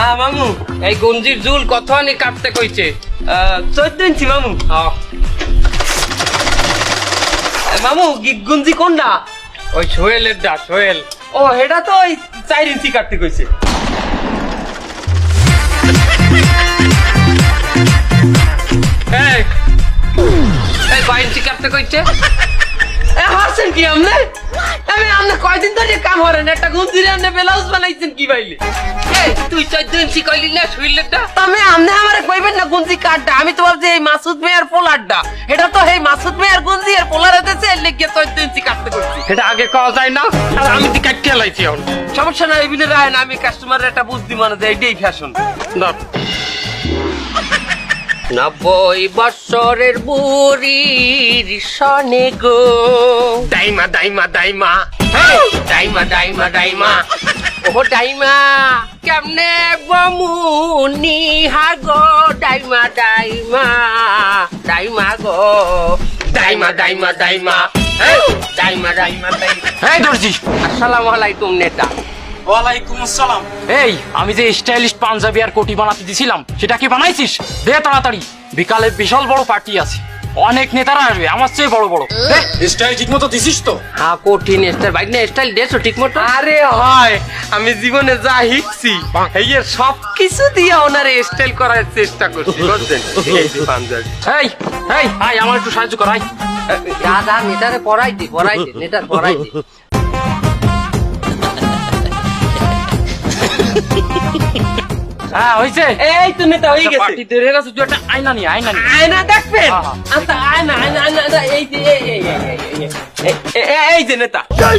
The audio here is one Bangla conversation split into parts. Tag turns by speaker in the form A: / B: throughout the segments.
A: আহ, মামু এই গঞ্জির জুল কত আনি কাটতে কইছে? চোদ্দ ইঞ্চি মামু। মামু গুঞ্জি কোনটা ওই সোহেলের ডা সোহেল। ও এটা তো ওই চার ইঞ্চি কাটতে কইছে। এই। ইঞ্চি কাটতে কইছে? এ হাসছেন কি আমনে আমি আমনে কয়দিন ধরে কাম হরেন একটা গুঞ্জিরে আমনে ব্লাউজ বানাইছেন কি বাইলে তুই চোদ্দ ইঞ্চি কইলি না শুইলেটা আমি আমনে আমারে কইবেন না গুঞ্জি কাটটা আমি তো ভাবছি এই মাসুদ মেয়ের পোলারটা। এটা তো এই মাসুদ মেয়ের গুঞ্জি এর পোলার হতেছে এর লেগে চোদ্দ ইঞ্চি কাটতে করছি। এটা আগে কওয়া যায় না আর আমি তো কাটতে লাইছি এখন। সমস্যা নাই বিলে রায় না আমি কাস্টমারের একটা বুদ্ধি মানে দেয় এটাই ফ্যাশন ধর। নব্বই বৎসরের বুড়ির সনে গো। দাইমা দাইমা দাইমা। হেই, দাইমা দাইমা দাইমা। ও দাইমা কেমনে বমুনি হাগো দাইমা দাইমা দাইমা গো। দাইমা দাইমা হেই, দাইমা দাইমা দাইমা।
B: এই দর্জি।
A: আসসালামু আলাইকুম নেতা।
B: ওয়ালাইকুম আসসালাম। এই আমি যে স্টাইলিশ পাঞ্জাবি আর কোটি বানাতে দিছিলাম সেটা কি বানাইছিস? দে তাড়াতাড়ি। বিকালে বিশাল বড় পার্টি আছে। অনেক নেতারা আসবে আমার চেয়ে বড় বড়। স্টাইল ঠিক মতো দিছিস তো?
A: হ্যাঁ কঠিন স্টাইল। বাইক না স্টাইল দেছো ঠিক মতো আরে হয় আমি জীবনে যা শিখছি এই এর সব কিছু দিয়ে ওনারে স্টাইল করার চেষ্টা করছি বুঝছেন? এই পাঞ্জাবি।
B: এই এই আয় আমার একটু সাহায্য কর আয়।
A: দাদা নেটারে পড়াই দে পড়াই দে নেটার পড়াই দে।
B: হ্যাঁ হইছে।
A: এই তো নেতা গেছে।
B: পার্টি দেরে গেছে তুই একটা আয়না নিয়ে আয়না নিয়ে
A: আয়না দেখবেন। আচ্ছা আয়না আয়না আয়না আয়না, এই যে এই এই এই, এই, এই, এই, এই, এই, এই যে নেতা।
B: এই,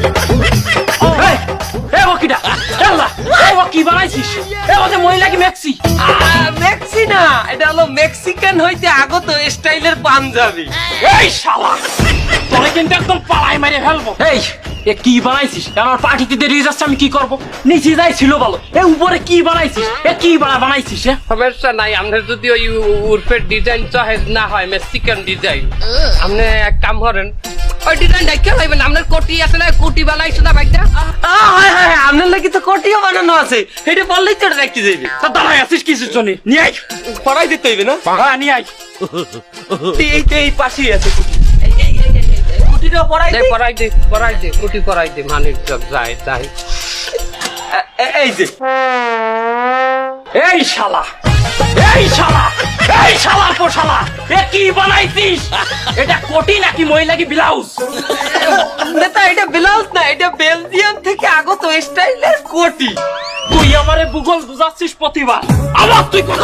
B: এই আল্লাহ এই ও বানাইছিস? এই ওদের মহিলা কি মেক্সি?
A: মেক্সি না এটা হলো মেক্সিকান হইতে আগত স্টাইলের পাঞ্জাবি।
B: এই শালা তোরে কিন্তু একদম পালাই মেরে ফেলব। এই এ কি বানাইছিস? আমার পার্টিতে দেরি যাচ্ছে আমি কি করব? নিচে যাই ছিল বলো এ উপরে কি বানাইছিস? এ কি বানা বানাইছিস?
A: সমস্যা নাই আমাদের যদি ওই উর্ফের ডিজাইন সহেজ না হয় মেক্সিকান ডিজাইন আপনি এক কাম করেন ওই ডিজাইন দেখে লাইবেন আপনার কোটি আছে না কোটি বানাইছে না বাইকটা হ্যাঁ হ্যাঁ আপনার লাগি তো কোটিও বানানো আছে। এটা বললেই তো দেখতে যাইবে।
B: তা দাঁড়াই আছিস কিসের জন্য নিয়ে আয়।
A: পড়াই দিতে হইবে না?
B: হ্যাঁ নিয়ে আয়।
A: এই তো এই পাশেই আছে কুটি। কুটিটা পড়াই দে পড়াই দে পড়াই দে কুটি পড়াই দে মানিক চক যায় তাই এই যে।
B: এই শালা এই শালা এই শালা পোশালা এ কি বানাইছিস? এটা কোটি নাকি মহিলা কি ব্লাউজ?
A: নেতা এটা ব্লাউজ না এটা বেলজিয়াম থেকে আগত স্টাইলের কোটি।
B: তুই আমারে ভূগোল বুঝাচ্ছিস প্রতিবার। আবার তুই কত